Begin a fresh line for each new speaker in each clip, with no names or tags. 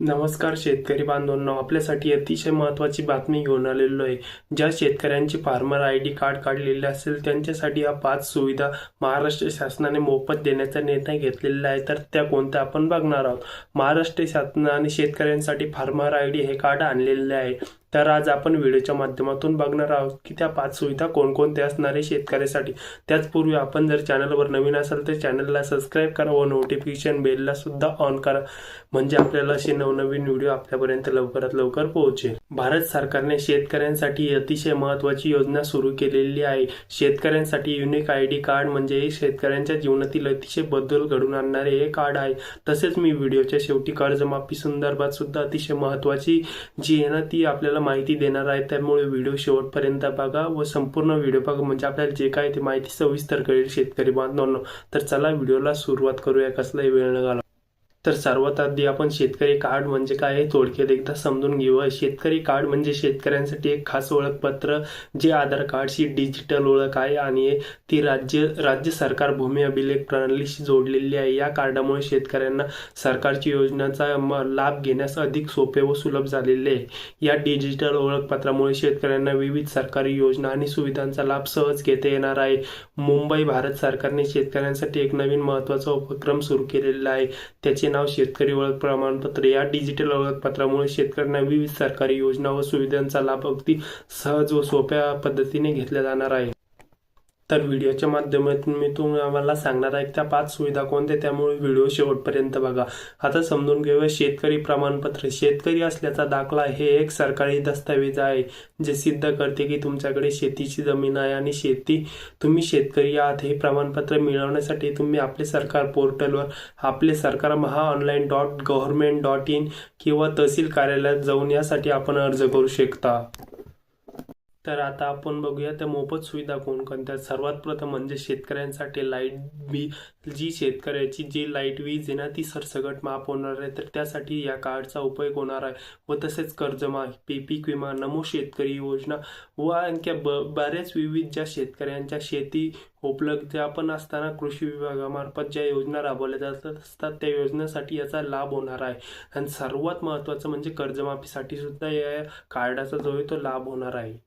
नमस्कार शेतकरी बांधवांनो आपल्यासाठी अतिशय महत्त्वाची बातमी घेऊन आलेलो आहे. ज्या शेतकऱ्यांची फार्मर आय डी कार्ड काढलेले असेल त्यांच्यासाठी या पाच सुविधा महाराष्ट्र शासनाने मोफत देण्याचा निर्णय घेतलेला आहे. तर त्या कोणत्या आपण बघणार आहोत. महाराष्ट्र शासनाने शेतकऱ्यांसाठी फार्मर आय डी हे कार्ड आणलेले आहे. तर आज आपण व्हिडिओच्या माध्यमातून बघणार आहोत की त्या पाच सुविधा कोणकोणत्या असणार आहे शेतकऱ्यासाठी. त्याचपूर्वी आपण जर चॅनलवर नवीन असाल तर चॅनलला सबस्क्राईब करा व नोटिफिकेशन बेलला सुद्धा ऑन करा. म्हणजे आपल्याला असे नवनवीन व्हिडिओ आपल्यापर्यंत लवकरात लवकर पोहोचेल. भारत सरकारने शेतकऱ्यांसाठी अतिशय महत्वाची योजना सुरू केलेली आहे. शेतकऱ्यांसाठी युनिक आय डी कार्ड म्हणजे हे शेतकऱ्यांच्या जीवनातील अतिशय बदल घडून आणणारे हे कार्ड आहे. तसेच मी व्हिडिओच्या शेवटी कर्जमाफी संदर्भात सुद्धा अतिशय महत्वाची जी आहे ना ती आपल्याला माहिती देणार आहे त्यामुळे व्हिडिओ शेवटपर्यंत बघा व संपूर्ण व्हिडिओ बघा. म्हणजे आपल्याला जे काय ते माहिती सविस्तर कळेल शेतकरी बांधवांना. तर चला व्हिडिओला सुरुवात करूया. कसलाही वेळ न घाला तर सर्वात आधी आपण शेतकरी कार्ड म्हणजे काय हे थोडक्यात एकदा समजून घेऊया शेतकरी कार्ड म्हणजे शेतकऱ्यांसाठी एक खास ओळखपत्र जे आधार कार्डशी डिजिटल ओळख आहे आणि ती राज्य राज्य सरकार भूमी अभिलेख प्रणालीशी जोडलेली आहे. या कार्डामुळे शेतकऱ्यांना सरकारची योजनांचा म- लाभ घेण्यास अधिक सोपे व सुलभ झालेले आहे. या डिजिटल ओळखपत्रामुळे शेतकऱ्यांना विविध सरकारी योजना आणि सुविधांचा लाभ सहज घेता येणार आहे. मुंबई भारत सरकारने शेतकऱ्यांसाठी एक नवीन महत्त्वाचा उपक्रम सुरू केलेला आहे. त्याचे नाव शेतकरी ओळख प्रमाणपत्र या डिजिटल ओळखपत्रामुळे शेतकऱ्यांना विविध सरकारी योजना व सुविधांचा लाभ अगदी सहज व सोप्या पद्धतीने घेतला जाणार आहे. तर व्हिडिओच्या माध्यमातून मी तुम्हाला सांगणार आहे त्या पाच सुविधा कोणत्या त्यामुळे व्हिडिओ शेवटपर्यंत बघा. आता समजून घेऊया शेतकरी प्रमाणपत्र. शेतकरी असल्याचा दाखला हे एक सरकारी दस्तावेज आहे जे सिद्ध करते की तुमच्याकडे शेतीची जमीन आहे आणि शेती तुम्ही शेतकरी आहात. हे प्रमाणपत्र मिळवण्यासाठी तुम्ही आपले सरकार पोर्टलवर आपले सरकार Maha online dot government dot in किंवा तहसील कार्यालयात जाऊन यासाठी आपण अर्ज करू शकता. तर आता आपण बघूया त्या मोफत सुविधा कोणकोणत्या सर्वात प्रथम म्हणजे शेतकऱ्यांसाठी लाइट बी जी शेतकऱ्याची जी लाइट वीज आहे ना ती सरसकट माफ होणार आहे. तर त्यासाठी या कार्डचा उपयोग होणार आहे. व तसेच कर्जमाफी पीक विमा नमो शेतकरी योजना व आणखी ब बऱ्याच विविध ज्या शेतकऱ्यांच्या शेती उपलब्ध आपण असताना कृषी विभागामार्फत ज्या योजना राबवल्या जातात असतात त्या योजनेसाठी याचा लाभ होणार आहे. आणि सर्वात महत्त्वाचं म्हणजे कर्जमाफीसाठी सुद्धा या कार्डाचा जो आहे तो लाभ होणार आहे.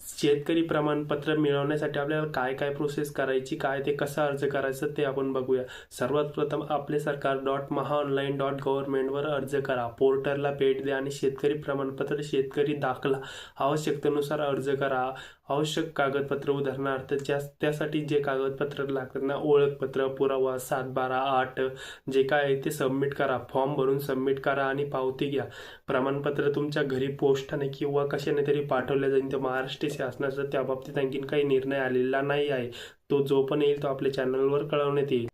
शेतकरी प्रमाणपत्र मिळवण्यासाठी आपल्याला काय काय प्रोसेस करायची काय ते कसं अर्ज करायचं ते आपण बघूया. सर्वात प्रथम आपले सरकार डॉट महा ऑनलाईन डॉट गव्हर्नमेंटवर अर्ज करा. पोर्टलला भेट द्या आणि शेतकरी प्रमाणपत्र शेतकरी दाखला आवश्यकतेनुसार अर्ज करा. आवश्यक कागदपत्र उदाहरणार्थ ज्या त्यासाठी जे कागदपत्र लागतात ना ओळखपत्र पुरावा सात बारा आठ जे काय आहे ते सबमिट करा. फॉर्म भरून सबमिट करा आणि पावती घ्या. प्रमाणपत्र तुमच्या घरी पोस्टाने किंवा कशाने तरी पाठवल्या जाईल. तर महाराष्ट्र शासनाचा त्या बाबतीत आणखीन काही निर्णय आलेला नाही आहे. तो जो पण येईल तो आपल्या चॅनलवर कळवण्यात येईल.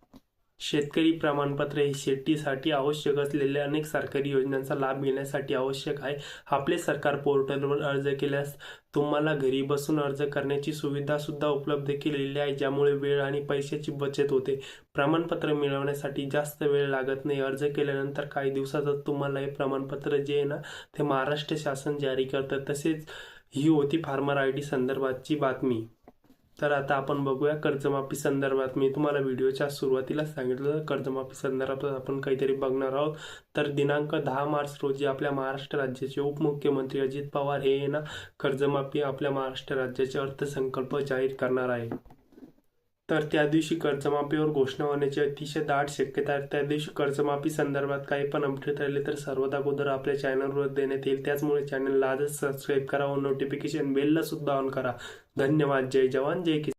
शेतकरी प्रमाणपत्र हे शेतीसाठी आवश्यक असलेल्या अनेक सरकारी योजनांचा लाभ घेण्यासाठी आवश्यक आहे. आपले सरकार पोर्टलवर अर्ज केल्यास तुम्हाला घरी बसून अर्ज करण्याची सुविधा सुद्धा उपलब्ध केलेली आहे ज्यामुळे वेळ आणि पैशाची बचत होते. प्रमाणपत्र मिळवण्यासाठी जास्त वेळ लागत नाही. अर्ज केल्यानंतर काही दिवसातच तुम्हाला हे प्रमाणपत्र जे आहे ना ते महाराष्ट्र शासन जारी करतं. तसेच ही होती फार्मर आय डी संदर्भातची बातमी. तर आता आपण बघूया कर्जमाफी संदर्भात. मी तुम्हाला व्हिडिओच्या सुरुवातीला सांगितलं कर्जमाफी संदर्भात आपण काहीतरी बघणार आहोत. तर दिनांक दहा मार्च रोजी आपल्या महाराष्ट्र राज्याचे उपमुख्यमंत्री अजित पवार हे ना कर्जमाफी आपल्या महाराष्ट्र राज्याचे अर्थसंकल्प जाहीर करणार आहे तर त्या दिवशी कर्जमाफीवर घोषणा होण्याची अतिशय दाट शक्यता आहे. त्या दिवशी कर्जमाफी संदर्भात काही पण अपडेट राहिले तर सर्वात अगोदर आपल्या चॅनलवर देण्यात येईल. त्याचमुळे चॅनलला आजच सबस्क्राईब करा व नोटिफिकेशन बेलला सुद्धा ऑन करा. धन्यवाद. जय जवान. जय किसान.